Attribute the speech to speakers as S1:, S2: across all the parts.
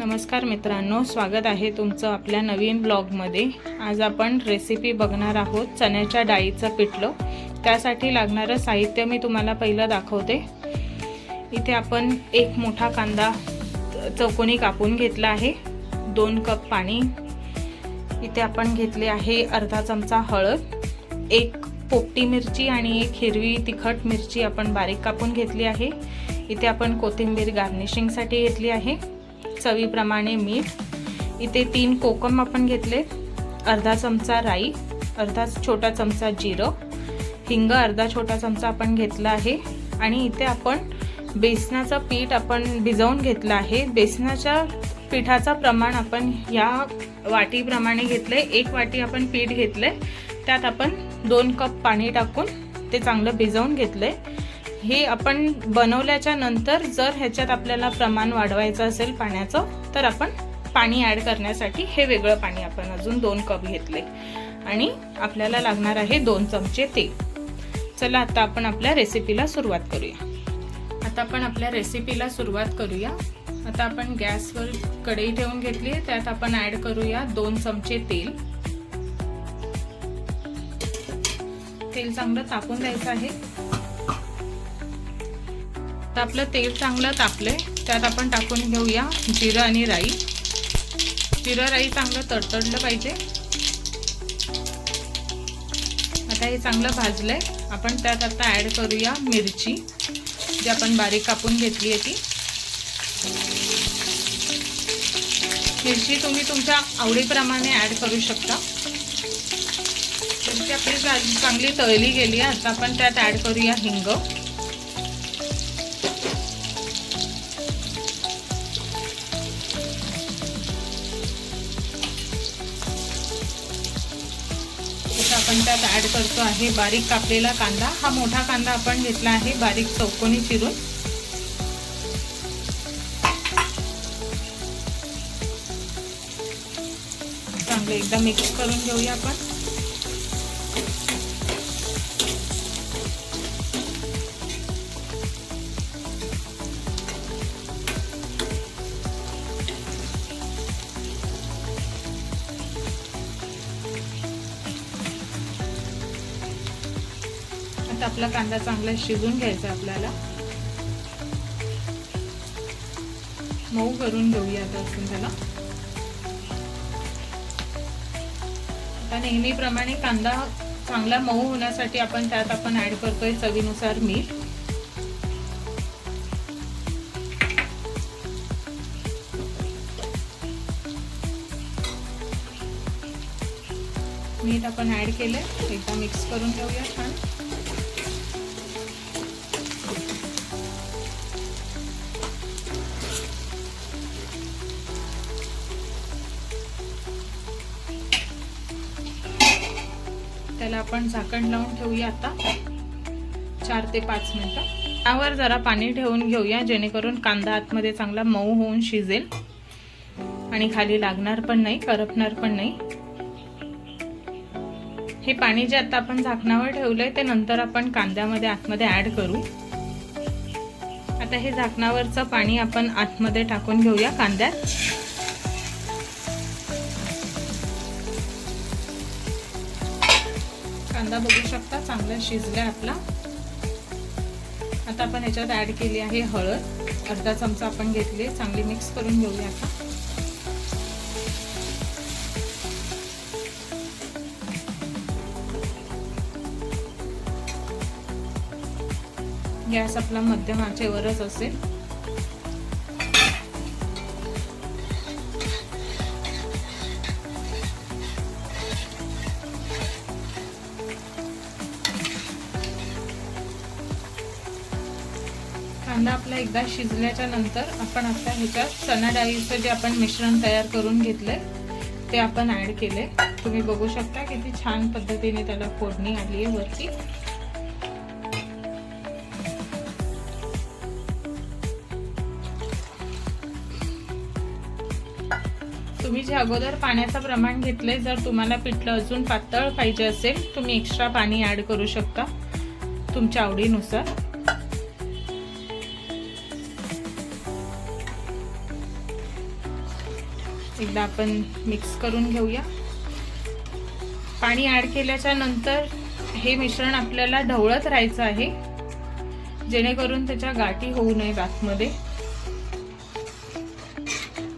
S1: नमस्कार मित्रांनो स्वागत आहे तुमचं आपल्या नवीन ब्लॉगमध्ये. आज आपण रेसिपी बघणार आहोत चण्याच्या डाळीचं पिठलं. त्यासाठी लागणारं साहित्य मी तुम्हाला पहिलं दाखवते. इथे आपण एक मोठा कांदा चौकोनी कापून घेतला आहे दोन कप पाणी. इथे आपण घेतले आहे अर्धा चमचा हळद एक पोपटी मिरची आणि एक हिरवी तिखट मिरची आपण बारीक कापून घेतली आहे. इथे आपण कोथिंबीर गार्निशिंगसाठी घेतली आहे. चवीप्रमाणे मीठ. इथे तीन कोकम आपण घेतले. अर्धा चमचा राई अर्धा छोटा चमचा जिरं. हिंग अर्धा छोटा चमचा आपण घेतला आहे. आणि इथे आपण बेसनाचं पीठ आपण भिजवून घेतलं आहे. बेसनाच्या पिठाचं प्रमाण आपण या वाटीप्रमाणे घेतलं आहे एक वाटी आपण पीठ घेतलं आहे त्यात आपण दोन कप पाणी टाकून ते चांगलं भिजवून घेतलं आहे हे आपण बनवल्याच्या नंतर जर ह्याच्यात आपल्याला प्रमाण वाढवायचं असेल पाण्याचं तर आपण पाणी ॲड करण्यासाठी हे वेगळं पाणी आपण अजून दोन कप घेतले. आणि आपल्याला लागणार आहे दोन चमचे तेल. चला आता आपण आपल्या रेसिपीला सुरुवात करूया. आता आपण आपल्या रेसिपीला सुरुवात करूया. आता आपण गॅसवर कढई ठेवून घेतली आहे. त्यात आपण ॲड करूया दोन चमचे तेल. तेल चांगलं तापून द्यायचं आहे. तर आपलं तेल चांगलं तापलंय. त्यात आपण टाकून घेऊया जिरं आणि राई. जिरं राई चांगलं तडतडलं पाहिजे. आता हे चांगलं भाजलंय. आपण त्यात आता ॲड करूया मिरची जी आपण बारीक कापून घेतली आहे ती. मिरची तुम्ही तुमच्या आवडीप्रमाणे ॲड करू शकता. मिरची आपली चांगली तळली गेली आहे. आता आपण त्यात ॲड करूया हिंग. आपण त्यात ॲड करतो आहे बारीक कापलेला कांदा. हा मोठा कांदा आपण घेतला आहे बारीक चौकोनी चिरून. चांगलं एकदा मिक्स करून घेऊया आपण. आता आपला कांदा चांगला शिजून घ्यायचा आपल्याला. मऊ करून घेऊया आता त्याला. आता नेहमीप्रमाणे कांदा चांगला मऊ होण्यासाठी आपण त्यात आपण ऍड करतोय चवीनुसार मीठ. मीठ आपण ऍड केलं एकदा मिक्स करून घेऊया छान. त्याला आपण झाकण लावून ठेवूया आता. चार ते पाच मिनटं. त्यावर जरा पाणी ठेवून घेऊया जेणेकरून कांदा आतमध्ये चांगला मऊ होऊन शिजेल. आणि खाली लागणार पण नाही करपणार पण नाही. हे पाणी जे आता आपण झाकणावर ठेवलंय ते नंतर आपण कांद्यामध्ये आतमध्ये ऍड करू. आता हे झाकणावरचं पाणी आपण आतमध्ये टाकून घेऊया कांद्यात. कांदा बघू शकता चांगला शिजला आपला. आता आपण याच्यात ॲड केली आहे हळद. अर्धा चमचा आपण घेतली चांगली मिक्स करून घेऊया आता. गॅस आपला मध्यम आचेवरच असेल. कांदा आपला एकदा शिजल्याच्या नंतर आपण आता ह्याच्यात चणा डाळीचं जे आपण मिश्रण तयार करून घेतलंय ते आपण ॲड केले तुम्ही बघू शकता किती छान पद्धतीने त्याला फोडणी आली आहे वरती. तुम्ही जे अगोदर पाण्याचं प्रमाण घेतलंय जर तुम्हाला पिठलं अजून पातळ पाहिजे असेल तुम्ही एक्स्ट्रा पाणी ऍड करू शकता तुमच्या आवडीनुसार. एकदा आपण मिक्स करून घेऊया. पाणी ॲड केल्याच्यानंतर हे मिश्रण आपल्याला ढवळत राहायचं आहे. जेणेकरून त्याच्या गाठी होऊ नयेत आतमध्ये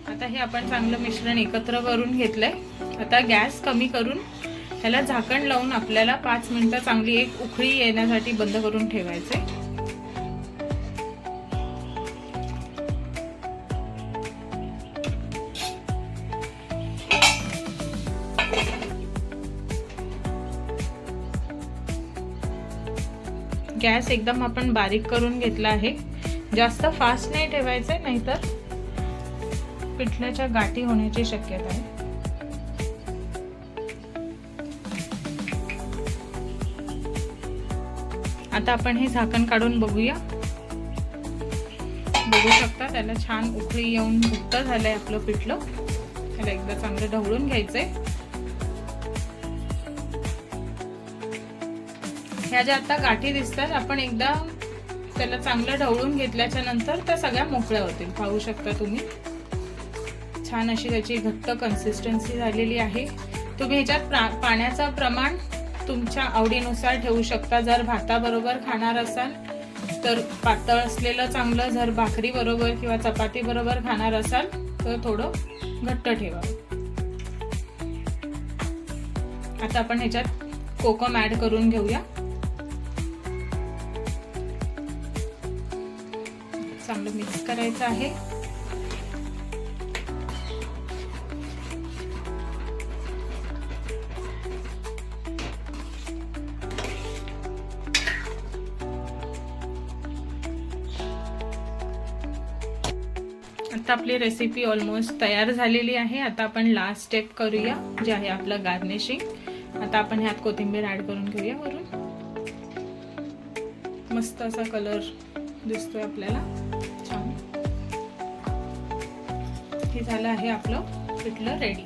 S1: आता हे आपण चांगलं मिश्रण एकत्र करून घेतलंय. आता गॅस कमी करून ह्याला झाकण लावून आपल्याला पाच मिनटं चांगली एक उखळी येण्यासाठी बंद करून ठेवायचे गॅस एकदम आपण बारीक करून घेतला आहे. जास्त फास्ट नाही ठेवायचे नाहीतर पिठल्याच्या गाठी होण्याची शक्यता आहे. आता आपण हे झाकण काढून बघूया. बघू शकता त्याला छान उकळी येऊन मुक्त झालंय आपलं पिठलं. त्याला एकदा चांगलं ढवळून घ्यायचंय. ह्या ज्या आता गाठी दिसतात आपण एकदा त्याला चांगलं ढवळून घेतल्याच्या नंतर त्या सगळ्या मोकळ्या होतील. पाहू शकता तुम्ही. छान अशी त्याची घट्ट कन्सिस्टन्सी झालेली आहे. तुम्ही ह्याच्यात पाण्याचं प्रमाण तुमच्या आवडीनुसार ठेवू शकता. जर भाताबरोबर खाणार असाल तर पातळ असलेलं चांगलं जर भाकरी बरोबर किंवा चपाती बरोबर खाणार असाल तर थोडं घट्ट ठेवा. आता आपण ह्याच्यात कोकम ऍड करून घेऊया. चांगलं मिक्स करायचं आहे. आता आपली रेसिपी ऑलमोस्ट तयार झालेली आहे. आता आपण लास्ट स्टेप करूया जे आहे आपलं गार्निशिंग आता आपण ह्यात कोथिंबीर ऍड करून घेऊया वरून. मस्त असा कलर दिसतोय आपल्याला. झालं आहे आपलं पिठलं रेडी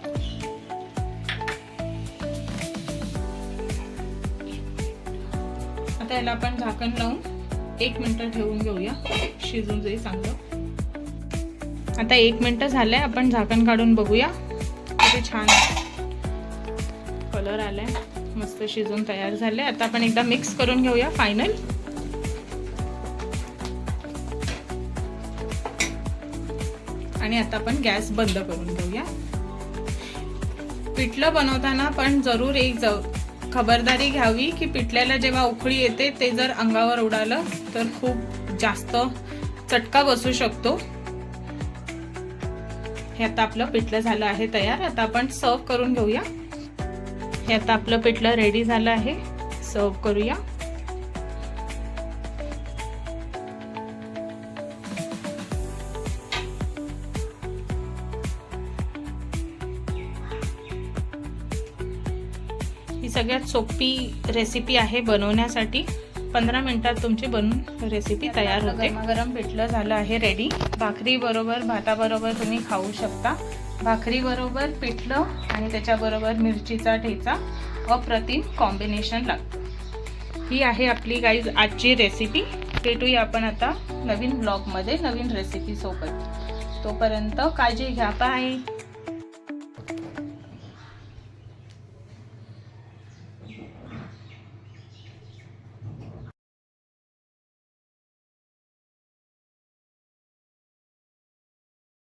S1: आता याला आपण झाकण लावून एक मिनटं ठेवून घेऊया. शिजून जाईल चांगलं. आता एक मिनटं झालंय आपण झाकण काढून बघूया. किती छान कलर आलाय. मस्त शिजून तयार झाले आता आपण एकदा मिक्स करून घेऊया फायनल आणि आता आपण गॅस बंद करून घेऊया. पिठलं बनवताना पण जरूर एक खबरदारी घ्यावी की पिठल्याला जेव्हा उकळी येते ते जर अंगावर उडालं तर खूप जास्त चटका बसू शकतो. हे आता आपलं पिठलं झालं आहे तयार. आता आपण सर्व करून घेऊया. हे आता आपलं पिठलं रेडी झालं आहे. सर्व करूया. सगळ्यात सोपी रेसिपी आहे बनवण्यासाठी. पंधरा मिनटात तुमची बनून रेसिपी तयार होते. गरम पिठलं झालं आहे रेडी भाकरीबरोबर भाताबरोबर तुम्ही खाऊ शकता. भाकरीबरोबर पिठलं आणि त्याच्याबरोबर मिरचीचा ठेचा अप्रतिम कॉम्बिनेशन लागतं. ही आहे आपली गाईज आजची रेसिपी भेटूया आपण आता नवीन ब्लॉगमध्ये नवीन रेसिपी सोबत. तोपर्यंत काळजी घ्या. बाय